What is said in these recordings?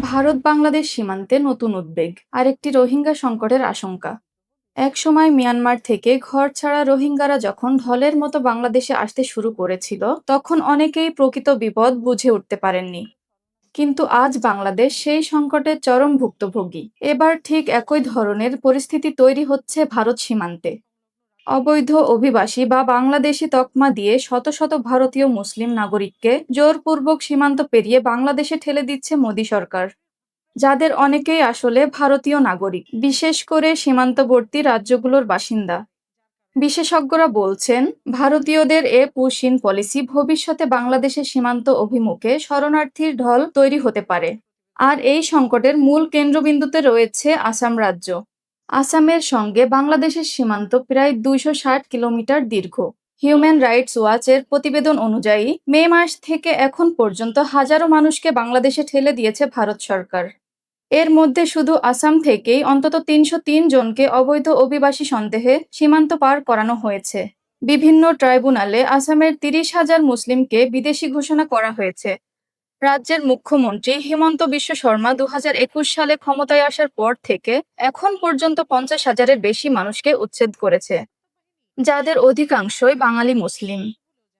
ভারত বাংলাদেশ সীমান্তে নতুন উদ্বেগ, আরেকটি রোহিঙ্গা সংকটের আশঙ্কা। এক সময় মিয়ানমার থেকে ঘর ছাড়া রোহিঙ্গারা যখন ঢলের মতো বাংলাদেশে আসতে শুরু করেছিল, তখন অনেকেই প্রকৃত বিপদ বুঝে উঠতে পারেননি। কিন্তু আজ বাংলাদেশ সেই সংকটের চরম ভুক্তভোগী। এবার ঠিক একই ধরনের পরিস্থিতি তৈরি হচ্ছে ভারত সীমান্তে। অবৈধ অভিবাসী বা বাংলাদেশি তকমা দিয়ে শত শত ভারতীয় মুসলিম নাগরিককে জোরপূর্বক সীমান্ত পেরিয়ে বাংলাদেশে ঠেলে দিচ্ছে মোদী সরকার। যাদের অনেকেই আসলে ভারতীয় নাগরিক, বিশেষ করে সীমান্তবর্তী রাজ্যগুলোর বাসিন্দা। বিশেষজ্ঞরা বলছেন, ভারতীয়দের এ পুশিন পলিসি ভবিষ্যতে বাংলাদেশের সীমান্ত অভিমুখে শরণার্থীর ঢল তৈরি হতে পারে। আর এই সংকটের মূল কেন্দ্রবিন্দুতে রয়েছে আসাম রাজ্য। আসামের সঙ্গে বাংলাদেশের সীমান্ত প্রায় দুইশো ষাট কিলোমিটার দীর্ঘ। হিউম্যান রাইটস ওয়াচের প্রতিবেদন অনুযায়ী, মে মাস থেকে এখন পর্যন্ত হাজারো মানুষকে বাংলাদেশে ঠেলে দিয়েছে ভারত সরকার। এর মধ্যে শুধু আসাম থেকেই অন্তত তিনশো তিন জনকে অবৈধ অভিবাসী সন্দেহে সীমান্ত পার করানো হয়েছে। বিভিন্ন ট্রাইব্যুনালে আসামের তিরিশ হাজার মুসলিমকে বিদেশি ঘোষণা করা হয়েছে। রাজ্যের মুখ্যমন্ত্রী হিমন্ত বিশ্ব শর্মা দু হাজার একুশ সালে ক্ষমতায় আসার পর থেকে এখন পর্যন্ত পঞ্চাশ হাজারের বেশি মানুষকে উচ্ছেদ করেছে, যাদের অধিকাংশই বাঙালি মুসলিম।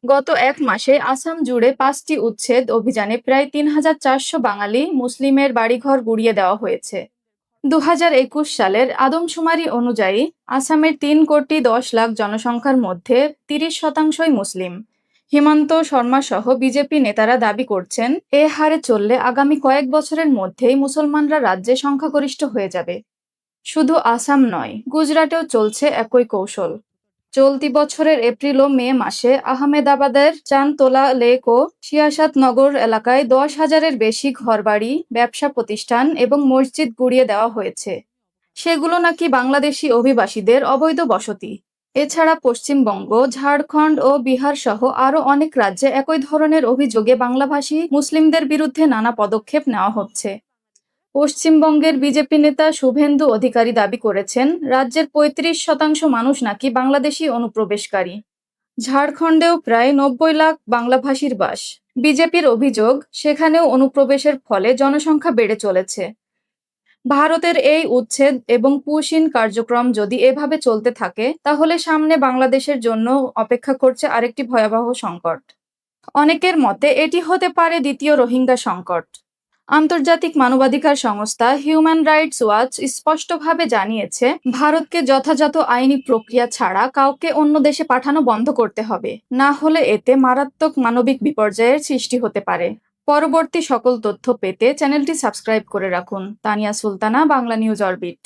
গত এক মাসে আসাম জুড়ে পাঁচটি উচ্ছেদ অভিযানে প্রায় তিন হাজার চারশো বাঙালি মুসলিমের বাড়িঘর গুড়িয়ে দেওয়া হয়েছে। দু সালের আদমশুমারি অনুযায়ী আসামের তিন কোটি দশ লাখ জনসংখ্যার মধ্যে তিরিশ শতাংশই মুসলিম। হিমন্ত শর্মা সহ বিজেপি নেতারা দাবি করছেন, এ হারে চললে আগামী কয়েক বছরের মধ্যেই মুসলমানরা রাজ্যে সংখ্যাগরিষ্ঠ হয়ে যাবে। শুধু আসাম নয়, গুজরাটেও চলছে একই কৌশল। চলতি বছরের এপ্রিল ও মে মাসে আহমেদাবাদের চানতোলা লেক ও নগর এলাকায় দশ হাজারের বেশি ঘরবাড়ি, ব্যবসা প্রতিষ্ঠান এবং মসজিদ গুড়িয়ে দেওয়া হয়েছে। সেগুলো নাকি বাংলাদেশি অভিবাসীদের অবৈধ বসতি। এছাড়া পশ্চিমবঙ্গ, ঝাড়খণ্ড ও বিহার সহ আরও অনেক রাজ্যে একই ধরনের অভিযোগে বাংলাভাষী মুসলিমদের বিরুদ্ধে নানা পদক্ষেপ নেওয়া হচ্ছে। পশ্চিমবঙ্গের বিজেপি নেতা শুভেন্দু অধিকারী দাবি করেছেন, রাজ্যের পঁয়ত্রিশ শতাংশ মানুষ নাকি বাংলাদেশি অনুপ্রবেশকারী। ঝাড়খণ্ডেও প্রায় নব্বই লাখ বাংলাভাষীর বাস। বিজেপির অভিযোগ, সেখানেও অনুপ্রবেশের ফলে জনসংখ্যা বেড়ে চলেছে। ভারতের এই উচ্ছেদ এবং পুশিন কার্যক্রম যদি এভাবে চলতে থাকে, তাহলে সামনে বাংলাদেশের জন্য অপেক্ষা করছে আরেকটি ভয়াবহ সংকট। অনেকের মতে এটি হতে পারে দ্বিতীয় রোহিঙ্গা সংকট। আন্তর্জাতিক মানবাধিকার সংস্থা হিউম্যান রাইটস ওয়াচ স্পষ্টভাবে জানিয়েছে, ভারতকে যথাযথ আইনি প্রক্রিয়া ছাড়া কাউকে অন্য দেশে পাঠানো বন্ধ করতে হবে। না হলে এতে মারাত্মক মানবিক বিপর্যয়ের সৃষ্টি হতে পারে। পরবর্তী সকল তথ্য পেতে চ্যানেলটি সাবস্ক্রাইব করে রাখুন। Tania Sultana Bangla news Orbit.